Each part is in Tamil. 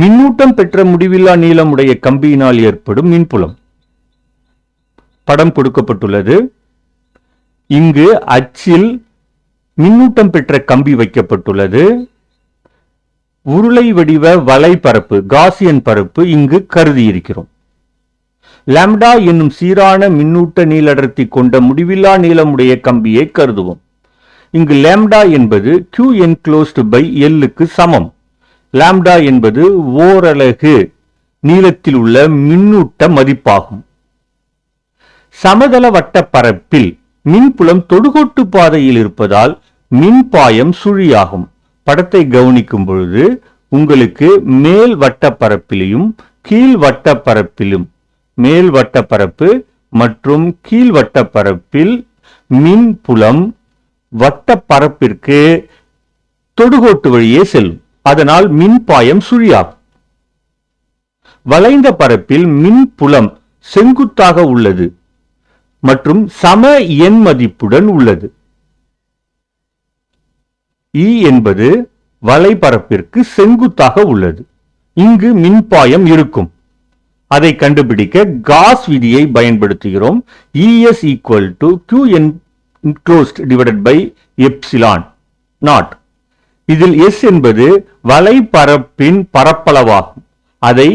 மின்னூட்டம் பெற்ற முடிவில்லா நீளமுடைய கம்பியினால் ஏற்படும் மின்புலம். படம் கொடுக்கப்பட்டுள்ளது. இங்கு அச்சில் மின்னூட்டம் பெற்ற கம்பி வைக்கப்பட்டுள்ளது. உருளை வடிவ வலைப்பரப்பு காசியன் பரப்பு இங்கு கருதி இருக்கிறோம் லாம்டா என்னும் சீரான மின்னூட்ட நீளடர்த்தி கொண்ட முடிவில்லா நீளமுடைய கம்பியை கருதுவோம். இங்கு லாம்டா என்பது கியூ என்க்ளோஸ்டு பை எல்லுக்கு சமம். லாம்டா என்பது ஓரலகு நீளத்தில் உள்ள மின்னூட்ட மதிப்பாகும். சமதள வட்ட பரப்பில் மின்புலம் தொடுகோட்டு பாதையில் இருப்பதால் மின்பாயம் சுழியாகும். படத்தை கவனிக்கும் பொழுது உங்களுக்கு மேல் வட்ட கீழ் வட்ட பரப்பிலும் மேல் வட்ட பரப்பு மற்றும் கீழ் வட்ட பரப்பில் மின்புலம் வட்ட பரப்பிற்கு தொடுகோட்டு வழியே செல்லும். அதனால் மின்பாயம் சுழியா வளைந்த பரப்பில் மின் புலம் செங்குத்தாக உள்ளது மற்றும் சம எண் மதிப்புடன் உள்ளது. இ என்பது வலைபரப்பிற்கு செங்குத்தாக உள்ளது. இங்கு மின்பாயம் இருக்கும். அதை கண்டுபிடிக்க காஸ் விதியை பயன்படுத்துகிறோம். E S equal to Q N divided by epsilon naught இதில் எஸ் என்பது வலைபரப்பின் பரப்பளவாகும். அதை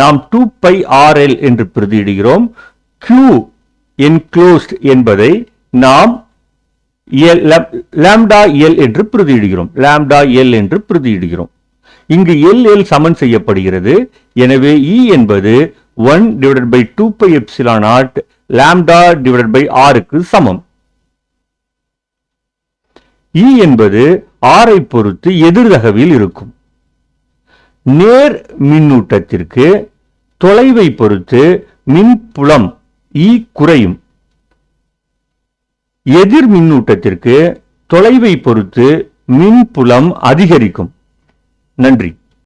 நாம் டூ பை ஆர்எல் என்று பிரதியிடுகிறோம். கியூ என்க்ளோஸ்ட் என்பதை நாம் லாம்டா எல் என்று பிரதியிடுகிறோம். லாம்டா எல் என்று பிரதியிடுகிறோம். இங்கு எல் எல் சமன் செய்யப்படுகிறது. எனவே இ என்பது 1 divided by 2 pi epsilon naught lambda divided by ஆருக்கு சமம். இ என்பது ஆரை பொறுத்து எதிர்தகவில் இருக்கும். நேர் மின்னூட்டத்திற்கு தொலைவை பொறுத்து மின்புலம் இ குறையும். எதிர் மின்னூட்டத்திற்கு தொலைவை பொறுத்து மின்புலம் அதிகரிக்கும். நன்றி.